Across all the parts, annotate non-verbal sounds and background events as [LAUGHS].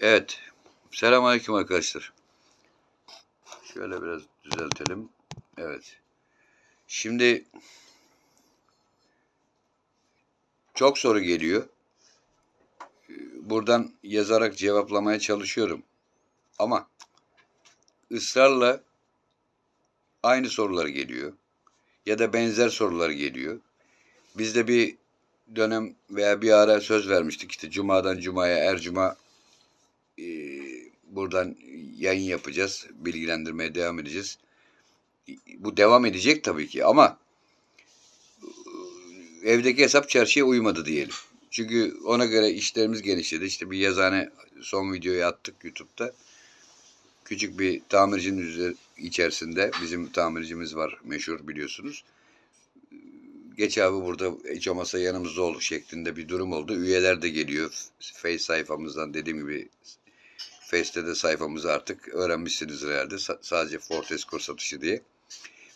Evet. Selamünaleyküm arkadaşlar. Şöyle biraz düzeltelim. Evet. Şimdi çok soru geliyor. Buradan yazarak cevaplamaya çalışıyorum. Ama ısrarla aynı sorular geliyor. Ya da benzer sorular geliyor. Biz de bir dönem veya bir ara söz vermiştik. İşte cumadan cumaya her cuma e, buradan yayın yapacağız. Bilgilendirmeye devam edeceğiz. Bu devam edecek tabii ki ama e, evdeki hesap çarşıya uymadı diyelim. Çünkü ona göre işlerimiz genişledi. İşte bir yazane son videoyu attık YouTube'da. Küçük bir tamircinin içerisinde bizim tamircimiz var meşhur biliyorsunuz. Geç abi burada hiç olmazsa yanımızda ol şeklinde bir durum oldu. Üyeler de geliyor. Face sayfamızdan dediğim gibi Face'te de sayfamızı artık öğrenmişsinizdir herhalde. Sa- sadece Ford Escort satışı diye.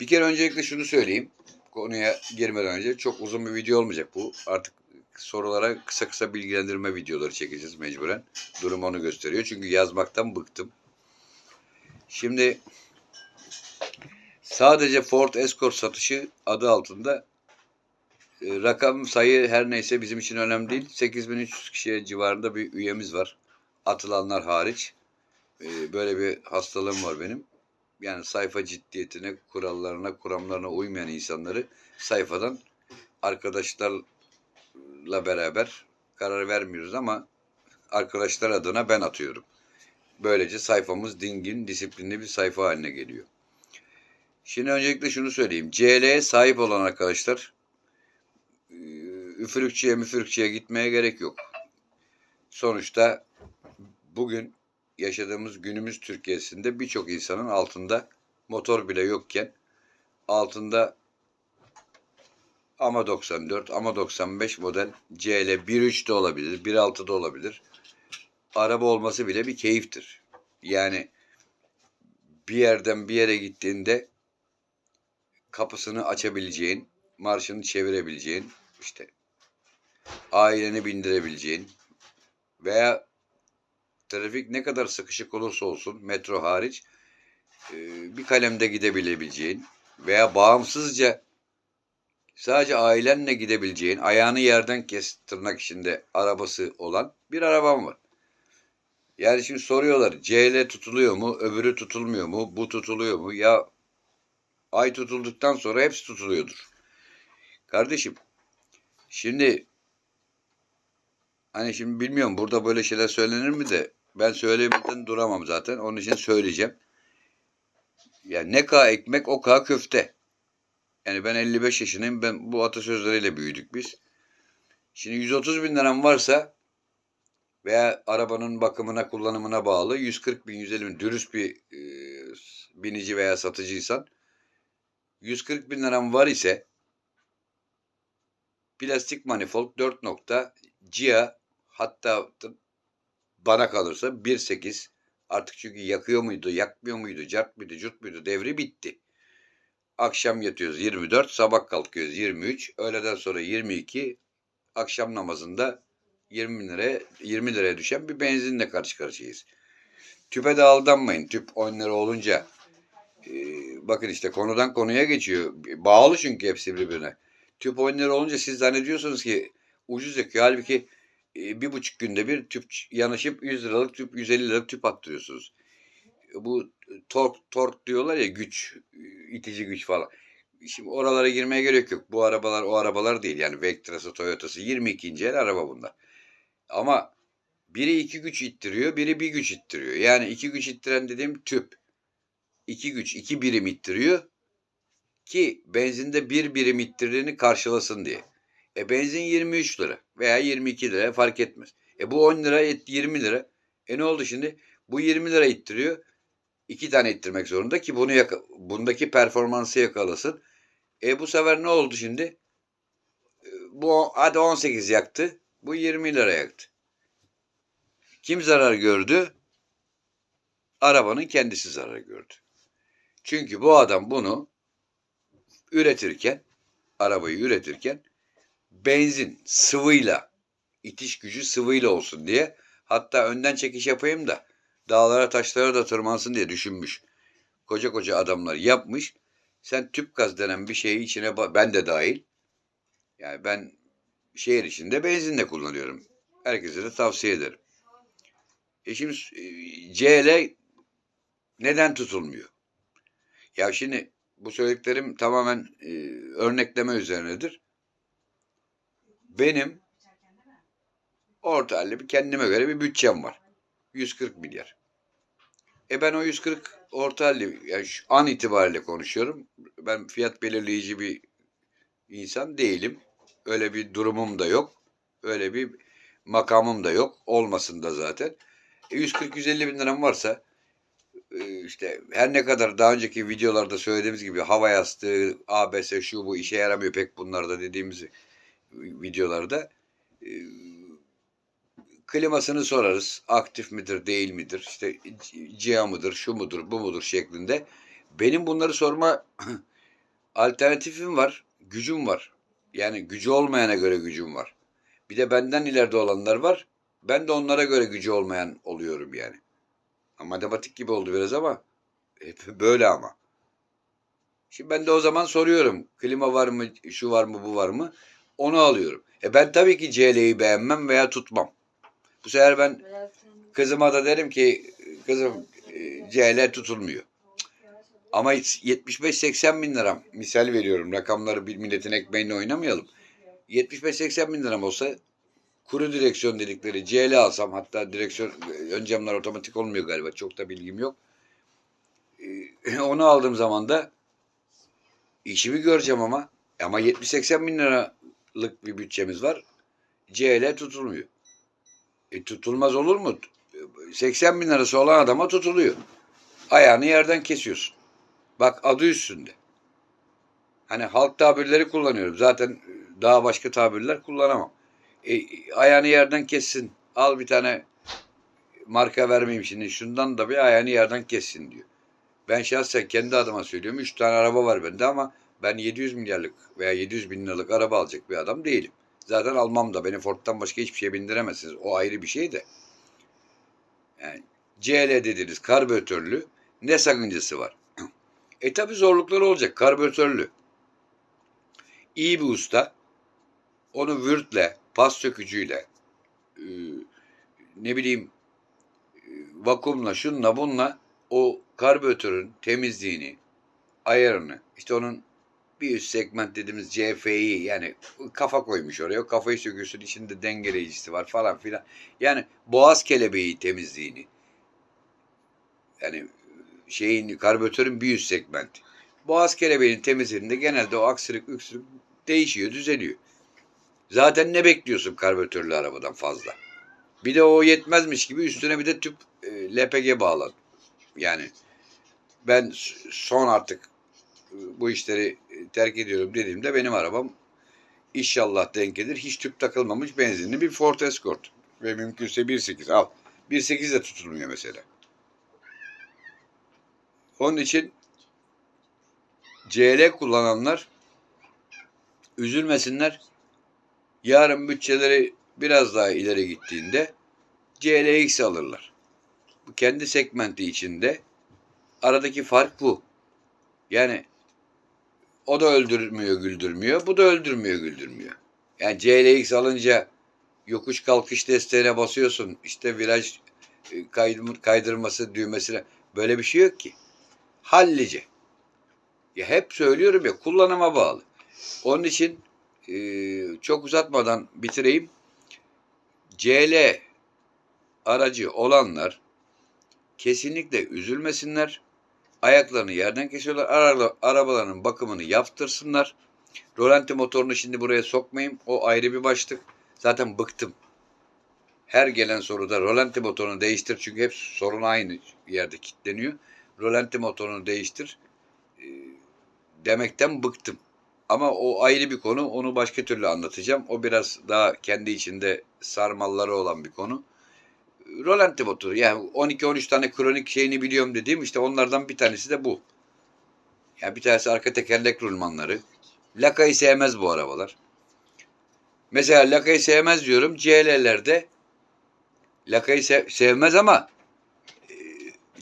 Bir kere öncelikle şunu söyleyeyim. Konuya girmeden önce çok uzun bir video olmayacak bu. Artık sorulara kısa kısa bilgilendirme videoları çekeceğiz mecburen. Durum onu gösteriyor. Çünkü yazmaktan bıktım. Şimdi sadece Ford Escort satışı adı altında e, rakam sayı her neyse bizim için önemli değil. 8300 kişiye civarında bir üyemiz var. Atılanlar hariç. E, Böyle bir hastalığım var benim. Yani sayfa ciddiyetine, kurallarına, kuramlarına uymayan insanları sayfadan arkadaşlarla beraber karar vermiyoruz ama arkadaşlar adına ben atıyorum. Böylece sayfamız dingin, disiplinli bir sayfa haline geliyor. Şimdi öncelikle şunu söyleyeyim. CL'ye sahip olan arkadaşlar e, üfürükçüye müfürükçüye gitmeye gerek yok. Sonuçta bugün yaşadığımız günümüz Türkiye'sinde birçok insanın altında motor bile yokken altında ama 94, ama 95 model CL 1.3 de olabilir, 1.6 da olabilir. Araba olması bile bir keyiftir. Yani bir yerden bir yere gittiğinde kapısını açabileceğin, marşını çevirebileceğin, işte aileni bindirebileceğin veya trafik ne kadar sıkışık olursa olsun metro hariç e, bir kalemde gidebilebileceğin veya bağımsızca sadece ailenle gidebileceğin ayağını yerden kes tırnak içinde arabası olan bir arabam var. Yani şimdi soruyorlar CL tutuluyor mu öbürü tutulmuyor mu bu tutuluyor mu ya ay tutulduktan sonra hepsi tutuluyordur. Kardeşim şimdi hani şimdi bilmiyorum burada böyle şeyler söylenir mi de ben söylemeden duramam zaten. Onun için söyleyeceğim. Ya ne ka ekmek o ka köfte. Yani ben 55 yaşındayım. Ben bu atasözleriyle büyüdük biz. Şimdi 130 bin liram varsa veya arabanın bakımına kullanımına bağlı 140 bin 150 bin dürüst bir e, binici veya satıcıysan 140 bin liram var ise plastik manifold 4 nokta CIA hatta bana kalırsa 1.8 artık çünkü yakıyor muydu, yakmıyor muydu, cart mıydı, curt muydu devri bitti. Akşam yatıyoruz 24, sabah kalkıyoruz 23, öğleden sonra 22, akşam namazında 20 liraya 20 liraya düşen bir benzinle karşı karşıyayız. Tüpe de aldanmayın. Tüp 10 lira olunca e, bakın işte konudan konuya geçiyor. Bağlı çünkü hepsi birbirine. Tüp 10 lira olunca siz zannediyorsunuz ki ucuz yakıyor. Halbuki e, bir buçuk günde bir tüp yanaşıp 100 liralık tüp 150 liralık tüp attırıyorsunuz. Bu tork tork diyorlar ya güç itici güç falan. Şimdi oralara girmeye gerek yok. Bu arabalar o arabalar değil. Yani Vectra'sı, Toyota'sı 22. el araba bunlar. Ama biri iki güç ittiriyor, biri bir güç ittiriyor. Yani iki güç ittiren dediğim tüp. iki güç, iki birim ittiriyor ki benzinde bir birim ittirdiğini karşılasın diye. E benzin 23 lira veya 22 lira fark etmez. E bu 10 lira 20 lira. E ne oldu şimdi? Bu 20 lira ittiriyor. İki tane ittirmek zorunda ki bunu yaka- bundaki performansı yakalasın. E bu sefer ne oldu şimdi? E, Bu hadi 18 yaktı. Bu 20 lira yaktı. Kim zarar gördü? Arabanın kendisi zarar gördü. Çünkü bu adam bunu üretirken, arabayı üretirken benzin sıvıyla, itiş gücü sıvıyla olsun diye Hatta önden çekiş yapayım da dağlara taşlara da tırmansın diye düşünmüş. Koca koca adamlar yapmış. Sen tüp gaz denen bir şeyi içine ben de dahil. Yani ben şehir içinde benzinle kullanıyorum. Herkese de tavsiye ederim. E şimdi e, CL neden tutulmuyor? Ya şimdi bu söylediklerim tamamen e, örnekleme üzerinedir. Benim orta halli bir kendime göre bir bütçem var. 140 milyar. E ben o 140 orta halli yani şu an itibariyle konuşuyorum. Ben fiyat belirleyici bir insan değilim. Öyle bir durumum da yok. Öyle bir makamım da yok. Olmasın da zaten. E 140-150 bin liram varsa e, işte her ne kadar daha önceki videolarda söylediğimiz gibi hava yastığı, ABS şu bu işe yaramıyor pek bunlarda dediğimiz videolarda e, klimasını sorarız. Aktif midir, değil midir? İşte CIA mıdır, şu mudur, bu mudur şeklinde. Benim bunları sorma [CLEARS THROAT] alternatifim var, gücüm var. Yani gücü olmayana göre gücüm var. Bir de benden ileride olanlar var. Ben de onlara göre gücü olmayan oluyorum yani. Matematik gibi oldu biraz ama hep [LAUGHS] böyle ama. Şimdi ben de o zaman soruyorum. Klima var mı, şu var mı, bu var mı? Onu alıyorum. E ben tabii ki CL'yi beğenmem veya tutmam. Bu sefer ben kızıma da derim ki kızım e, CL tutulmuyor. Ama 75-80 bin liram misal veriyorum rakamları bir milletin ekmeğini oynamayalım. 75-80 bin liram olsa kuru direksiyon dedikleri CL alsam hatta direksiyon ön camlar otomatik olmuyor galiba çok da bilgim yok. Ee, [LAUGHS] Onu aldığım zaman da işimi göreceğim ama ama 70-80 bin liralık bir bütçemiz var. CL tutulmuyor. E, tutulmaz olur mu? 80 bin lirası olan adama tutuluyor. Ayağını yerden kesiyorsun. Bak adı üstünde. Hani halk tabirleri kullanıyorum. Zaten daha başka tabirler kullanamam. E, ayağını yerden kessin. Al bir tane marka vermeyeyim şimdi. Şundan da bir ayağını yerden kessin diyor. Ben şahsen kendi adıma söylüyorum. 3 tane araba var bende ama ben 700 milyarlık veya 700 bin liralık araba alacak bir adam değilim. Zaten almam da beni Ford'dan başka hiçbir şeye bindiremezsiniz. O ayrı bir şey de. Yani CL dediğiniz karbüratörlü ne sakıncası var? E tabi zorlukları olacak. Karbüratörlü. İyi bir usta onu vürtle, pas sökücüyle, e, ne bileyim e, vakumla, şunla bunla o karbüratörün temizliğini, ayarını, işte onun bir üst segment dediğimiz CF'yi yani kafa koymuş oraya. O kafayı söküyorsun içinde dengeleyicisi var falan filan. Yani boğaz kelebeği temizliğini yani şeyin karbüratörün bir üst segmenti. Boğaz kelebeğinin temizliğinde genelde o aksırık üksürük değişiyor, düzeliyor. Zaten ne bekliyorsun karbüratörlü arabadan fazla? Bir de o yetmezmiş gibi üstüne bir de tüp e, LPG bağlan. Yani ben son artık bu işleri e, terk ediyorum dediğimde benim arabam inşallah denk gelir. Hiç tüp takılmamış benzinli bir Ford Escort. Ve mümkünse 1.8 al. 1.8 de tutulmuyor mesela. Onun için CL kullananlar üzülmesinler. Yarın bütçeleri biraz daha ileri gittiğinde CLX alırlar. Bu kendi segmenti içinde aradaki fark bu. Yani o da öldürmüyor, güldürmüyor. Bu da öldürmüyor, güldürmüyor. Yani CLX alınca yokuş kalkış desteğine basıyorsun. İşte viraj e, kaydırması düğmesine böyle bir şey yok ki. Hallice. Ya hep söylüyorum ya kullanıma bağlı. Onun için e, çok uzatmadan bitireyim. CL aracı olanlar kesinlikle üzülmesinler. Ayaklarını yerden kesiyorlar. Ara, arabalarının bakımını yaptırsınlar. Rolanti motorunu şimdi buraya sokmayayım. O ayrı bir başlık. Zaten bıktım. Her gelen soruda rolanti motorunu değiştir. Çünkü hep sorun aynı yerde kilitleniyor. Rolanti motorunu değiştir. E, demekten bıktım. Ama o ayrı bir konu. Onu başka türlü anlatacağım. O biraz daha kendi içinde sarmalları olan bir konu. Rolanti motoru. Yani 12-13 tane kronik şeyini biliyorum dediğim işte onlardan bir tanesi de bu. Yani bir tanesi arka tekerlek rulmanları. Lakayı sevmez bu arabalar. Mesela lakayı sevmez diyorum. CL'lerde Lakayı sev- sevmez ama e,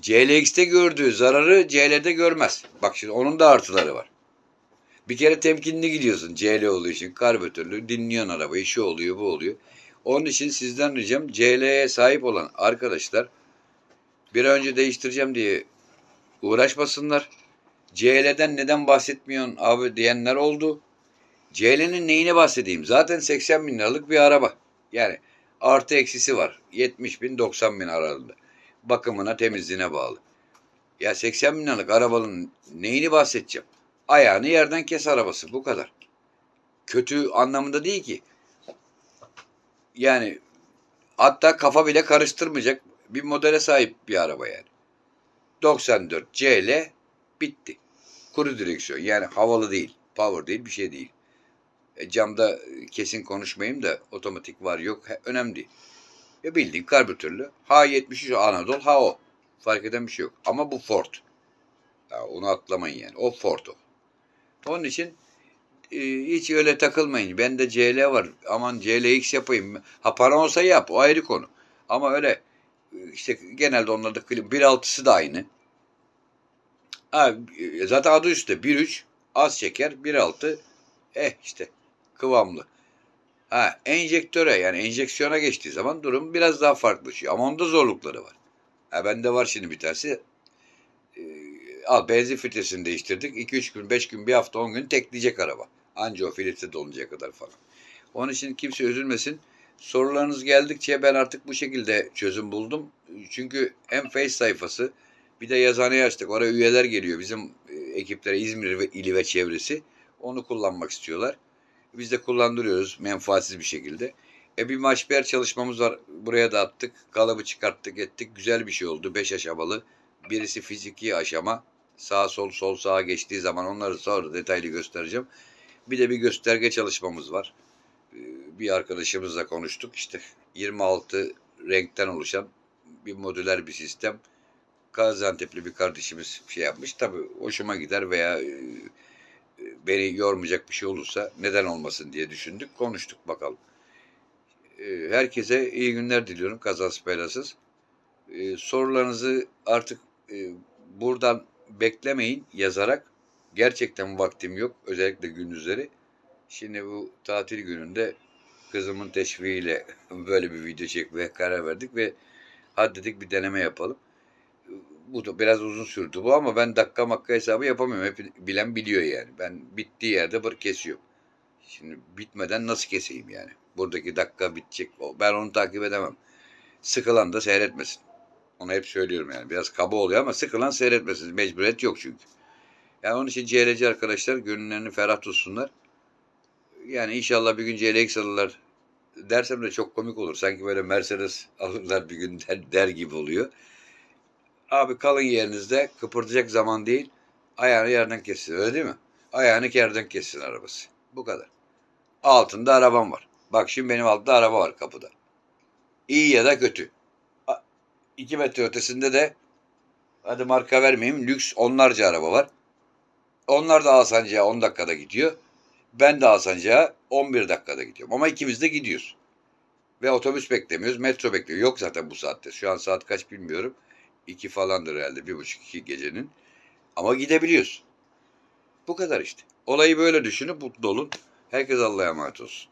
CLX'te gördüğü zararı CL'de görmez. Bak şimdi onun da artıları var. Bir kere temkinli gidiyorsun CL olduğu için karbüratörlü dinliyorsun arabayı şu oluyor bu oluyor. Onun için sizden ricam CL'ye sahip olan arkadaşlar bir önce değiştireceğim diye uğraşmasınlar. CL'den neden bahsetmiyorsun abi diyenler oldu. CL'nin neyine bahsedeyim? Zaten 80 bin liralık bir araba. Yani artı eksisi var. 70 bin 90 bin aralığında. Bakımına temizliğine bağlı. Ya 80 bin liralık arabanın neyini bahsedeceğim? Ayağını yerden kes arabası bu kadar. Kötü anlamında değil ki. Yani hatta kafa bile karıştırmayacak bir modele sahip bir araba yani. 94 CL bitti. Kuru direksiyon yani havalı değil, power değil bir şey değil. E, camda kesin konuşmayayım da otomatik var yok he, önemli değil. Ya bildiğin karbüratörlü H73 Anadolu ha o. Fark eden bir şey yok. Ama bu Ford. Ya onu atlamayın yani. O Ford o. Onun için e, hiç öyle takılmayın. Bende CL var. Aman CLX yapayım. Ha para olsa yap. O ayrı konu. Ama öyle e, işte genelde onlarda klim 1.6'sı da aynı. Ha, e, zaten adı üstte 1.3 az şeker 1.6 eh işte kıvamlı. Ha enjektöre yani enjeksiyona geçtiği zaman durum biraz daha farklılaşıyor. Ama onda zorlukları var. Ha bende var şimdi bir tanesi. Ee, al benzin filtresini değiştirdik. 2-3 gün, 5 gün, bir hafta, 10 gün tekleyecek araba. Anca o filtre doluncaya kadar falan. Onun için kimse üzülmesin. Sorularınız geldikçe ben artık bu şekilde çözüm buldum. Çünkü hem Face sayfası bir de yazıhaneyi açtık. Oraya üyeler geliyor. Bizim e, ekiplere İzmir ve ili ve çevresi. Onu kullanmak istiyorlar. Biz de kullandırıyoruz menfaatsiz bir şekilde. E bir maçber çalışmamız var. Buraya da attık. Kalıbı çıkarttık ettik. Güzel bir şey oldu. Beş aşamalı. Birisi fiziki aşama. Sağ sol sol sağa geçtiği zaman onları sonra detaylı göstereceğim. Bir de bir gösterge çalışmamız var. Ee, Bir arkadaşımızla konuştuk. İşte 26 renkten oluşan bir modüler bir sistem. Gaziantep'li bir kardeşimiz şey yapmış. Tabii hoşuma gider veya e, beni yormayacak bir şey olursa neden olmasın diye düşündük. Konuştuk bakalım. Ee, Herkese iyi günler diliyorum kazasız belasız. Ee, Sorularınızı artık e, buradan beklemeyin yazarak. Gerçekten vaktim yok. Özellikle gündüzleri. Şimdi bu tatil gününde kızımın teşviğiyle [LAUGHS] böyle bir video çekmeye karar verdik ve hadi dedik bir deneme yapalım. Bu da biraz uzun sürdü bu ama ben dakika makka hesabı yapamıyorum. Hep bilen biliyor yani. Ben bittiği yerde bır kesiyorum. Şimdi bitmeden nasıl keseyim yani? Buradaki dakika bitecek. Ben onu takip edemem. Sıkılan da seyretmesin. Onu hep söylüyorum yani. Biraz kaba oluyor ama sıkılan seyretmesin. Mecburiyet yok çünkü. Yani onun için CLC arkadaşlar gönüllerini ferah tutsunlar. Yani inşallah bir gün CLX alırlar dersem de çok komik olur. Sanki böyle Mercedes alırlar bir gün der, der gibi oluyor. Abi kalın yerinizde kıpırdayacak zaman değil. Ayağını yerden kessin öyle değil mi? Ayağını yerden kessin arabası. Bu kadar. Altında arabam var. Bak şimdi benim altta araba var kapıda. İyi ya da kötü. 2 metre ötesinde de hadi marka vermeyeyim lüks onlarca araba var. Onlar da Alsancak'a 10 dakikada gidiyor. Ben de Alsancak'a 11 dakikada gidiyorum. Ama ikimiz de gidiyoruz. Ve otobüs beklemiyoruz. Metro bekliyor. Yok zaten bu saatte. Şu an saat kaç bilmiyorum. 2 falandır herhalde. Bir buçuk iki gecenin. Ama gidebiliyoruz. Bu kadar işte. Olayı böyle düşünüp mutlu olun. Herkes Allah'a emanet olsun.